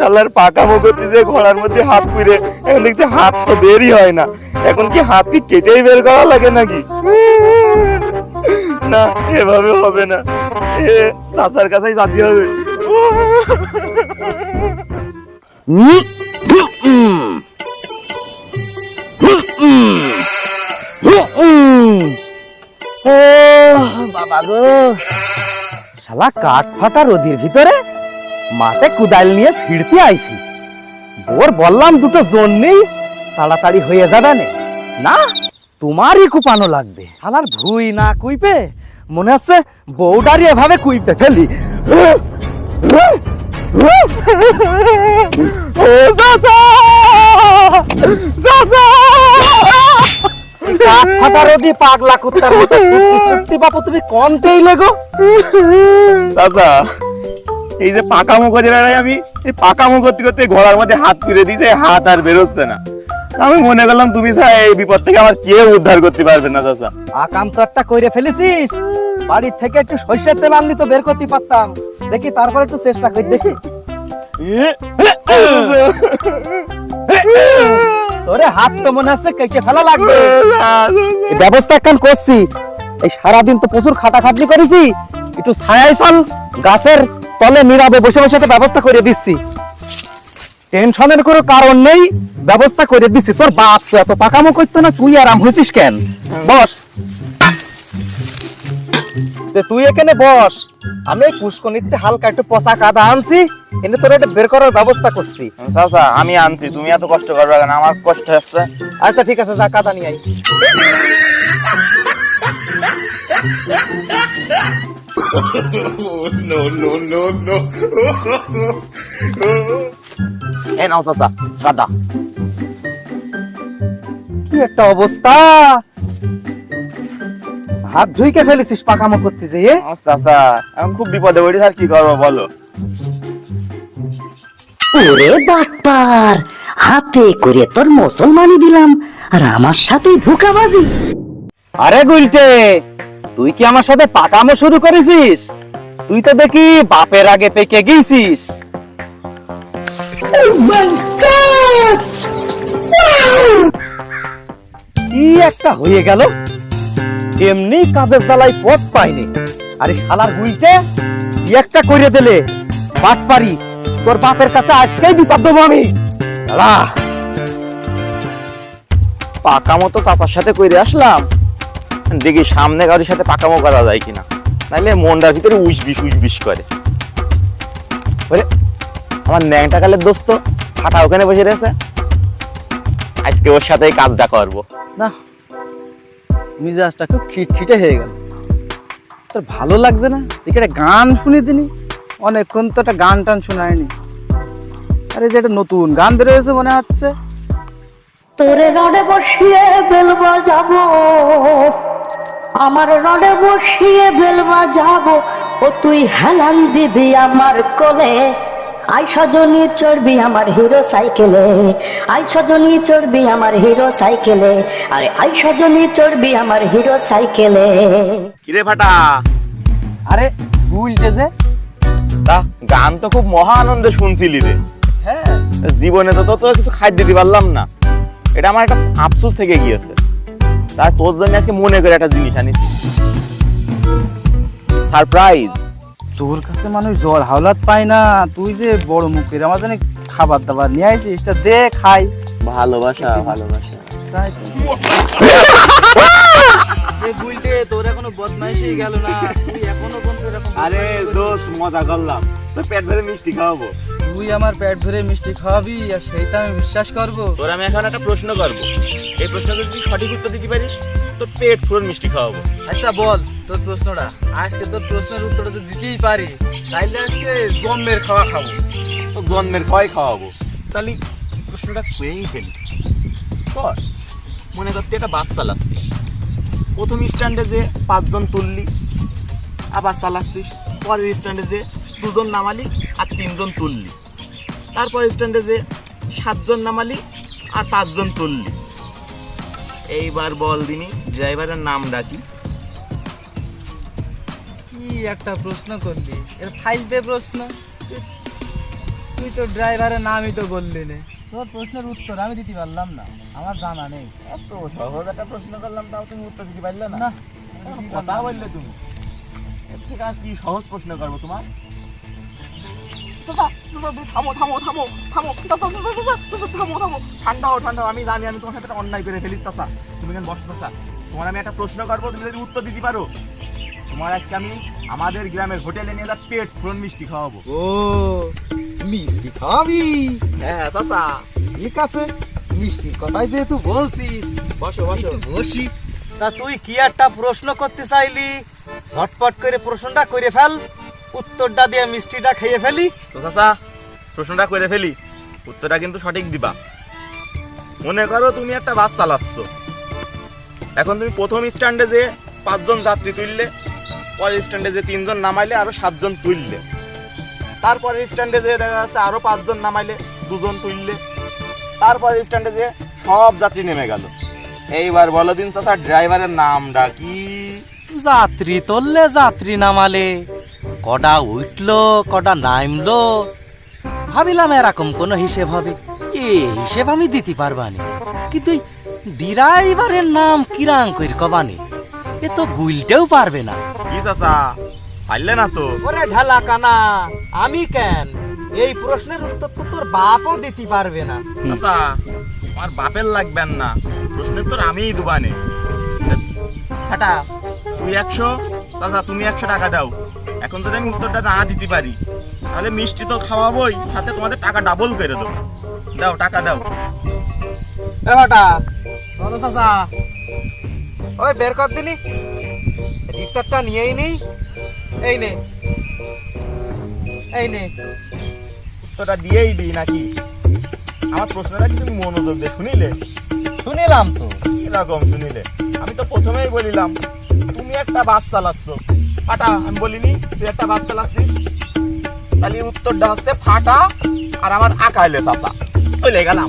শালার পাকা পাকামো করতেছে ঘোড়ার মধ্যে হাত পুরে এখন দেখছি হাত তো বেরই হয় না। এখন কি হাত কি কেটেই বের করা লাগে নাকি? না, এভাবে হবে না। এ, চাচার কাছেই যেতে হবে। বাবা গো, শালা কাঠ ফাটা রোদির ভিতরে? মাঠে কুদাল নিয়ে ছিড়তে আইছি। বোর বললাম, দুটো জোন নেই, তাড়াতাড়ি হয়ে যাবে নে। তোমারই কুপানো লাগবে। শালার ভুই না কুইপে, মনে হচ্ছে বউডারি এভাবে কুইপে ফেলি। পাগলা কুত্তার মতো ছুটতে বাপু, তুমি কমতেই লেগো এই যে পাকামো করে বেড়াই আমি এই পাকামো করতে করতে ঘোড়ার মধ্যে হাত তুলে দিয়েছে হাত আর বেরোচ্ছে না। আমি মনে করলাম তুমি ছাড়া এই বিপদ থেকে আমার কেউ উদ্ধার করতে পারবে না চাচা। আকাম তো একটা কইরে ফেলেছিস? বাড়ির থেকে একটু সর্ষের তেল আনলি তো বের করতে পারতাম। দেখি তারপর একটু চেষ্টা করি দেখি। তোরে হাত তো মনে হচ্ছে কেটে ফেলা লাগবে। ব্যবস্থা এখন করছি। এই সারাদিন তো প্রচুর খাটাখাটনি করেছি। একটু ছায়াই চল গাছের তলে নীরবে বসে বসে ব্যবস্থা করে দিচ্ছি। টেনশনের কোনো কারণ নেই ব্যবস্থা করে দিচ্ছি। তোর বাপ তো এত পাকামো করতো না তুই আরাম হয়েছিস কেন? বস। তুই এখানে বস। আমি পুষ্কনিতে হালকা একটু পচা কাদা আনছি এনে তোর এটা বের করার ব্যবস্থা করছি। চাচা আমি আনছি। তুমি এত কষ্ট করবে কেন? আমার কষ্ট হচ্ছে। আচ্ছা ঠিক আছে যা কাদা নিয়ে আই এই নাও চাচা গাদা। কি একটা অবস্থা? হাত ধুইকে ফেলেছিস পাকামো করতে যেয়ে চাচা এখন খুব বিপদে পড়ি আর কি করব বলো। ওরে বাটপার হাতে করে তোর মুসলমানি দিলাম আর আমার সাথে ধোকাবাজি। আরে গুলটে তুই কি আমার সাথে পাকামো শুরু করেছিস? তুই তো দেখি বাপের আগে পেকে গেছিস। কি একটা হয়ে গেল? এমনি কাজের জ্বালাই পথ পাইনি। আরে শালার গুলটে কি একটা করে দিলে? বাট পারি তোর বাপের কাছে আজকেই বিচার দেবো আমি। দাঁড়া। পাকামো তো চাচার সাথে কইরে আসলাম। দেখি সামনে কারোর সাথে পাকামো করা যায় কিনা। নাইলে মনটার ভিতরে উইস বিষ করে। ওরে আমার ন্যাংটা কালের দোস্ত ফাটা ওখানে বসে রয়েছে। আজকে ওর সাথেই কাজটা করব। না মিজাজটা খুব খিটখিটে হয়ে গেল। তোর ভালো লাগছে না? তুই একটা গান শুনে দিনি অনেকক্ষণ তো একটা গান টান শোনায়নি। আরে যে একটা নতুন গান বেরোয়েছে মনে হচ্ছে। তোরে রডে বসিয়ে বেলবা যাব। আমার রডে বসিয়ে বেলবা যাব ও তুই হেলান দিবি আমার কোলে। আই সজনী চড়বি আমার হিরো সাইকেলে আই সজনী চড়বি আমার হিরো সাইকেলে আরে আই সজনী চড়বি আমার হিরো সাইকেলে। কিরে ফাটা? আরে উল্টেছে তা গান তো খুব মহা আনন্দে শুনছিলি রে। হ্যাঁ। জীবনে তো তো কিছু খাদ্য দিতে পারলাম না। এটা আমার একটা আফসোস থেকে গিয়েছে। তার তোর জন্য আজকে মনে করে একটা জিনিস আনিছি। সারপ্রাইজ। তোর কাছে মানুষ জল হাওলাত পায় না তুই যে বড় মুখের আমার জানি খাবার দাবার নিয়ে আসিস এটা দে খাই। ভালোবাসা ভালোবাসা। বুলটে তোর এখনও বদমাইশি গেল না তুই এখনও বন্ধু এরকম আরে দোস্ত মজা করলাম। তো পেট ভরে মিষ্টি খাওয়াবো। তুই আমার পেট ভরে মিষ্টি খাওয়াবি আর সেইটা আমি বিশ্বাস করব। তোর আমি এখন একটা প্রশ্ন করব। এই প্রশ্নটা যদি সঠিক উত্তর দিতে পারিস? তোর পেট ফুরন মিষ্টি খাওয়াবো। আচ্ছা বল তোর প্রশ্নটা। আজকে তোর প্রশ্নের উত্তরটা তো দিতেই পারি। তাইলে আজকে জন্মের খাওয়া খাব। তো জন্মের খাওয়াই খাওয়াবো? তাহলে প্রশ্নটা করেই ফেলি কর। মনে করতে একটা বাস চালাচ্ছিস প্রথম স্ট্যান্ডে যে পাঁচজন তুললি আবার চালাচ্ছিস। পরের স্ট্যান্ডে যে দুজন নামালি আর তিনজন তুললি। তারপর স্ট্যান্ডে যে সাতজন নামালি আর পাঁচজন তুললি। এইবার বল দিনি ড্রাইভারের নাম ডাকি। কি একটা প্রশ্ন করলি? এর ফাইল দে প্রশ্ন। তুই তো ড্রাইভারের নামই তো বললি না। তোর প্রশ্নের উত্তর আমি দিতে পারলাম না। আমার জানা নেই। এত সহজ একটা প্রশ্ন করলাম তাও তুমি উত্তর দিতে পারলে না। না। কথা বললে তুমি। এর থেকে আর কি সহজ প্রশ্ন করব তোমার? থামো থামো থামো থামো। চাচা, চাচা, চাচা, চাচা, থামো থামো। ঠান্ডা হও ঠান্ডা আমি জানি আমি তোমার সাথে অন্যায় করে ফেলিস চাচা। তুমি কেন বসো চাচা? তোমার আমি একটা প্রশ্ন করব তুমি যদি উত্তর দিতে পারো। তোমার আজকে আমি আমাদের গ্রামের হোটেলে নিয়ে যা পেট ফুরন মিষ্টি খাওয়াবো। ও মিষ্টি খাবি? হ্যাঁ ঠিক আছে মিষ্টির কথাই যেহেতু বলছিস। বসো বসো। বসি। তা তুই কি একটা প্রশ্ন করতে চাইলি? ঝটপট করে প্রশ্নটা করে ফেল। উত্তরটা দিয়ে মিষ্টিটা খেয়ে ফেলি। তো চাচা প্রশ্নটা করে ফেলি। উত্তরটা কিন্তু সঠিক দিবা। মনে করো তুমি একটা বাস চালাচ্ছ। এখন তুমি প্রথম স্ট্যান্ডে যে পাঁচজন যাত্রী তুললে পরের স্ট্যান্ডে যে তিনজন নামাইলে আরও সাতজন তুললে। তারপরের স্ট্যান্ডে যে দেখা যাচ্ছে আরও পাঁচজন নামাইলে দুজন তুললে। তারপরের স্ট্যান্ডে যে সব যাত্রী নেমে গেল। এইবার বলো দিন চাচা ড্রাইভারের নামটা কি? যাত্রী তুললে যাত্রী নামালে। কটা উঠল কটা নামলো ভাবিলাম এরকম কোনো হিসেব হবে। এ হিসেব আমি দিতে পারবানি। কিন্তু ড্রাইভারের নাম কিরাং কইর কবানি? এ তো বুইলতেও পারবে না। কি চাচা পারলে না তো? ওরে ঢালা কানা আমি কেন? এই প্রশ্নের উত্তর তো তোর বাপও দিতে পারবে না। চাচা আমার বাপের লাগবেন না। প্রশ্নের তোর আমিই দুবানে ফাটা তুই একশো। চাচা তুমি একশো টাকা দাও। এখন যদি আমি উত্তরটা না দিতে পারি তাহলে মিষ্টি তো খাওয়াবোই সাথে তোমাদের টাকা ডাবল করে দেবো। দাও টাকা দাও। এ বলো চাচা। ওই বের কর দিনি রিক্সারটা নিয়েই নেই এই নে। এই নে। উত্তরটা দিয়েই দিই নাকি? আমার প্রশ্নটা কি তুমি মনোযোগ দিয়ে শুনিলে? শুনিলাম তো। কি রকম শুনিলে? আমি তো প্রথমেই বলিলাম তুমি একটা বাস চালাচ্ছ ফাটা আমি বলিনি তুই একটা বাস চালাচ্ছিস তাহলে উত্তরটা হচ্ছে ফাটা আর আমার আকাইলে চাচা চলে গেলাম